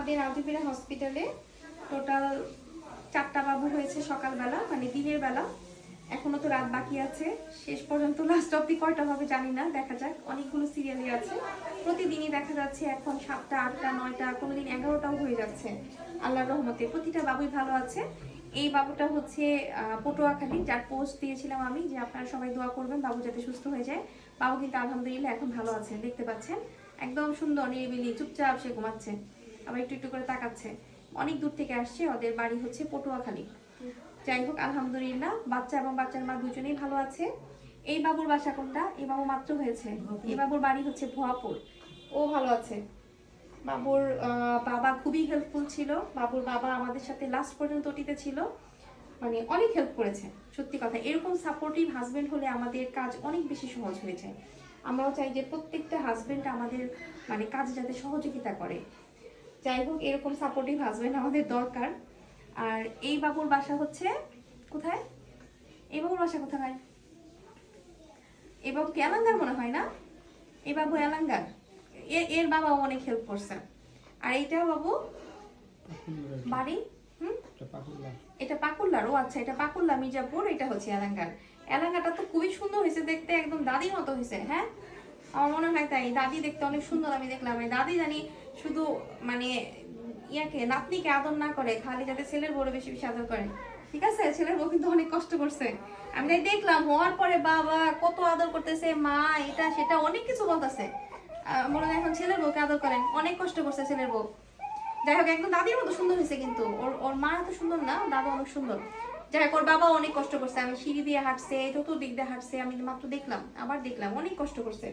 আমাদের আলদিপিরা হসপিটালে টোটাল চারটা বাবু হয়েছে সকালবেলা মানে দিনের বেলা। এখনও তো রাত বাকি আছে। শেষ পর্যন্ত লাস্ট অব্দি কয়টা হবে জানি না, দেখা যাক। অনেকগুলো সিরিয়ালই আছে। প্রতিদিনই দেখা যাচ্ছে এখন সাতটা, আটটা, নয়টা, কোনোদিন এগারোটাও হয়ে যাচ্ছে। আল্লাহর রহমতে প্রতিটা বাবুই ভালো আছে। এই বাবুটা হচ্ছে পটুয়াখালী, যার পোস্ট দিয়েছিলাম আমি যে আপনারা সবাই দোয়া করবেন বাবু যাতে সুস্থ হয়ে যায়। বাবু কিন্তু আলহামদুলিল্লাহ এখন ভালো আছে দেখতে পাচ্ছেন। একদম সুন্দর, নিরিবিলি, চুপচাপ সে ঘুমাচ্ছে। আবার একটু একটু করে তাকাচ্ছে। অনেক দূর থেকে আসছে ওদের বাড়ি হচ্ছে পটুয়াখালী। যাই হোক আলহামদুলিল্লাহ বাচ্চা এবং বাচ্চার মা দুজনেই ভালো আছে। এই বাবুর বাসা কোনটা? এই বাবু মাত্র হয়েছে। এই বাবুর বাড়ি হচ্ছে ভুয়াপুর। ও ভালো আছে। বাবুর বাবা খুবই হেল্পফুল ছিল। বাবুর বাবা আমাদের সাথে লাস্ট পর্যন্ত ওটিতে ছিল। মানে অনেক হেল্প করেছে সত্যি কথা। এরকম সাপোর্টিভ হাজবেন্ড হলে আমাদের কাজ অনেক বেশি সহজ হয়ে যায় আমরাও চাই যে প্রত্যেকটা হাজবেন্ড আমাদের মানে কাজে যাতে সহযোগিতা করে। যাই হোক এরকম সাপোর্টিভ হাজবেন্ড আমাদের দরকার। আর এই বাবুর বাসা হচ্ছে কোথায়? এই বাবুর বাসা কোথায় এই বাবু কি এলাঙ্গার মনে হয় না? এই বাবু এলাঙ্গার। এর বাবাও অনেক হেল্প করছে। আর এইটা বাবু? বাড়ি? হুম? এটা পাকুল্লার ও আচ্ছা এটা পাকুল্লা মির্জাপুর এটা হচ্ছে এলাঙ্গার। এলাঙ্গাটা তো খুবই সুন্দর হয়েছে দেখতে একদম দাদির মতো হয়েছে হ্যাঁ? আমার মনে হয় তাই দাদি দেখতে অনেক সুন্দর আমি দেখলাম। এই দাদি জানি শুধু মানে ইয়াকে, নাতনিকে আদর না করে, খালি যাতে ছেলের বড় বেশি বেশি আদর করে। ঠিক আছে? ছেলের বউ কিন্তু অনেক কষ্ট করছে। আমি তাই দেখলাম, হওয়ার পরে বাবা কত আদর করতেছে, মা, এটা, সেটা, অনেক কিছু বলতেছে। মনে হয় এখন ছেলের বউকে আদর করেন। অনেক কষ্ট করছে ছেলের বউ। যাই হোক, একদম দাদির মতো সুন্দর হয়েছে কিন্তু। ওর ওর মা এত সুন্দর না, দাদা অনেক সুন্দর। যাই হোক, ওর বাবা অনেক কষ্ট করছে। আমি সিঁড়ি দিয়ে হাঁটছে, চতুর্দিক দিয়ে হাঁটছে, আমি মাত্র দেখলাম, আবার দেখলাম, অনেক কষ্ট করছে।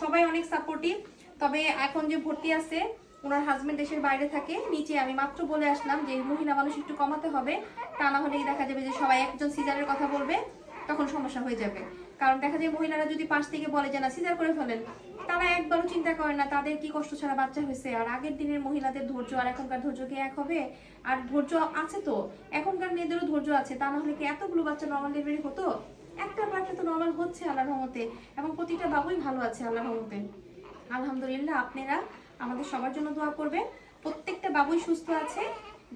সবাই অনেক সাপোর্টিভ তবে এখন যে ভর্তি আছে ওনার হাজবেন্ড দেশের বাইরে থাকে। নিচে আমি মাত্র বলে আসলাম যে, মহিলা মানুষ একটু কমাতে হবে। তা না হলে দেখা যাবে যে সবাই একজন সিজারের কথা বলবে, তখন সমস্যা হয়ে যাবে। কারণ দেখা যায় মহিলারা যদি পাশ থেকে বলে যে, না, সিজার করে ফেলেন, তারা একবারও চিন্তা করে না, তাদের কি কষ্ট ছাড়া বাচ্চা হয়েছে। আর আগের দিনের মহিলাদের ধৈর্য আর এখনকার ধৈর্য কি এক হবে? আর ধৈর্য আছে তো? এখনকার মেয়েদেরও ধৈর্য আছে। তা না হলে কি এতগুলো বাচ্চা নর্মাল ডেলিভারি হতো? একটা বাচ্চা তো নর্মাল হচ্ছে, আল্লাহর রহমতে। এবং প্রতিটা বাবুই ভালো আছে, আল্লাহর রহমতে। আলহামদুলিল্লাহ, আপনারা আমাদের সবার জন্য দোয়া করবেন। প্রত্যেকটা বাবুই সুস্থ আছে।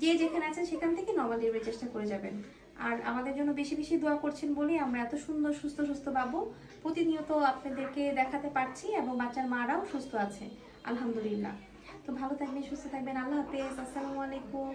যে যেখানে আছে সেখান থেকে নর্মাল চেষ্টা করে যাবেন। আর আমাদের জন্য বেশি বেশি দোয়া করছেন বলে আমরা এত সুন্দর, সুস্থ সুস্থ বাবু প্রতিনিয়ত আপনাদেরকে দেখাতে পারছি এবং বাচ্চার মারাও সুস্থ আছে, আলহামদুলিল্লাহ। তো ভালো থাকবেন, সুস্থ থাকবেন। আল্লাহ হাফেজ। আসসালামু আলাইকুম।